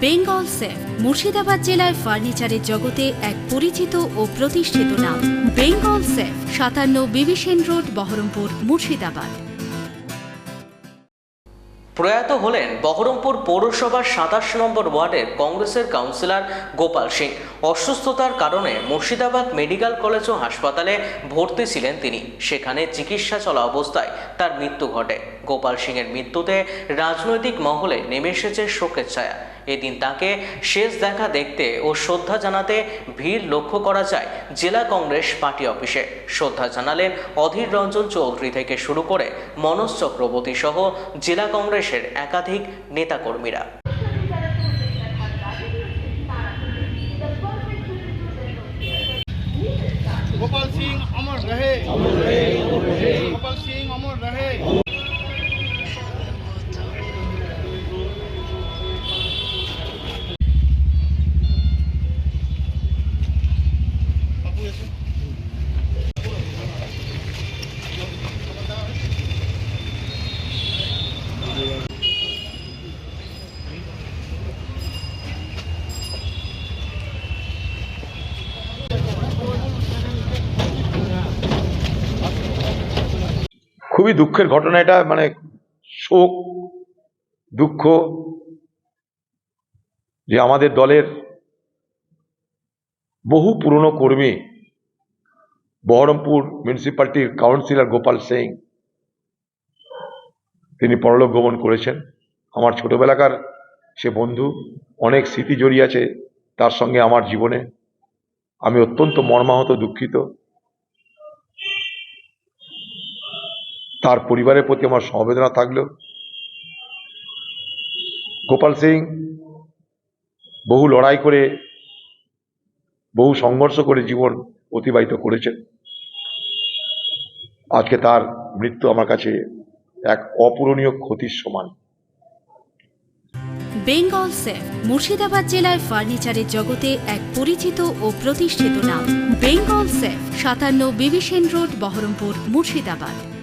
Bengal safe, Murshidabad জেলায় ফার্নিচারের জগতে এক পরিচিত ও প্রতিষ্ঠিত নাম। বেঙ্গল সেফ, সাতান্ন বিবিসেন রোড, বহরমপুর, মুর্শিদাবাদ। প্রয়াত হলেন বহরমপুর পৌরসভার সাতাশ নম্বর ওয়ার্ডের কংগ্রেসের কাউন্সিলর গোপাল সিং। অসুস্থতার কারণে মুর্শিদাবাদ মেডিকেল কলেজ ও হাসপাতালে ভর্তি ছিলেন তিনি। সেখানে চিকিৎসা চলা অবস্থায় তার মৃত্যু ঘটে। গোপাল সিংয়ের মৃত্যুতে রাজনৈতিক মহলে নেমে এসেছে শোকের ছায়া। এদিন তাকে শেষ দেখা দেখতে ও শ্রদ্ধা জানাতে ভিড় লক্ষ্য করা যায় জেলা কংগ্রেস পার্টি অফিসে। শ্রদ্ধা জানালেন অধীর রঞ্জন চৌধুরী থেকে শুরু করে মনোজ চক্রবর্তী সহ জেলা কংগ্রেসের একাধিক নেতাকর্মীরা। গোপাল সিং অমর রহে। খুবই দুঃখের ঘটনা এটা মানে শোক দুঃখ যে আমাদের দলের বহু পুরনো কর্মী বহরমপুর মিউনিসিপ্যালিটির কাউন্সিলর গোপাল সিং, তিনি পরলোক গমন করেছেন। আমার ছোটবেলাকার সে বন্ধু, অনেক স্মৃতি জড়িয়ে আছে তার সঙ্গে আমার জীবনে। আমি অত্যন্ত মর্মাহত, দুঃখিত। তার পরিবারের প্রতি আমার সমবেদনা থাকলেও গোপাল সিং বহু লড়াই করে, বহু সংঘর্ষ করে জীবন অতিবাহিত করেছেন। আজকে তার মৃত্যু আমার কাছে এক অপূরণীয় ক্ষতির সমান। বেঙ্গল সেফ মুর্শিদাবাদ জেলায় ফার্নিচারের জগতে এক পরিচিত ও প্রতিষ্ঠিত নাম। বেঙ্গল সেফ সাতান্ন বিবিসেন রোড, বহরমপুর, মুর্শিদাবাদ।